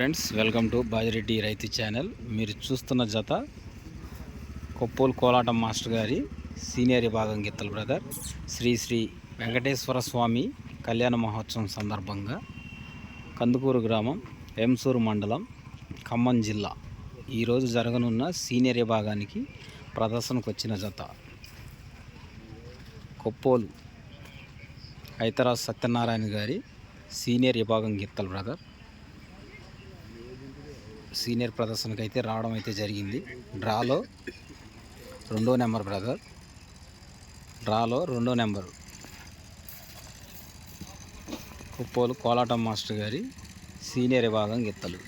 Friends welcome to Bajireddy రైతు channel. మీరు చూస్తున్న జత కొప్పోలు కోలాటం మాస్టర్ గారి సీనియర్ విభాగం గిత్తలు బ్రదర్ శ్రీ శ్రీ వెంకటేశ్వర స్వామి కళ్యాణ మహోత్సవం సందర్భంగా కందుకూరు గ్రామం ఎంసూరు మండలం ఖమ్మం జిల్లా ఈరోజు జరగనున్న సీనియర్ విభాగానికి ప్రదర్శనకు వచ్చిన జత కొప్పోలు హైతరాజ్ సత్యనారాయణ గారి సీనియర్ విభాగం గీత్తల బ్రదర్. సీనియర్ ప్రదర్శనకు అయితే రావడం అయితే జరిగింది. డ్రాలో రెండో నెంబర్ బ్రదర్. డ్రాలో రెండో నెంబర్. కుప్పోలు కోలాటం మాస్టర్ గారి సీనియర్ విభాగం గిత్తలు.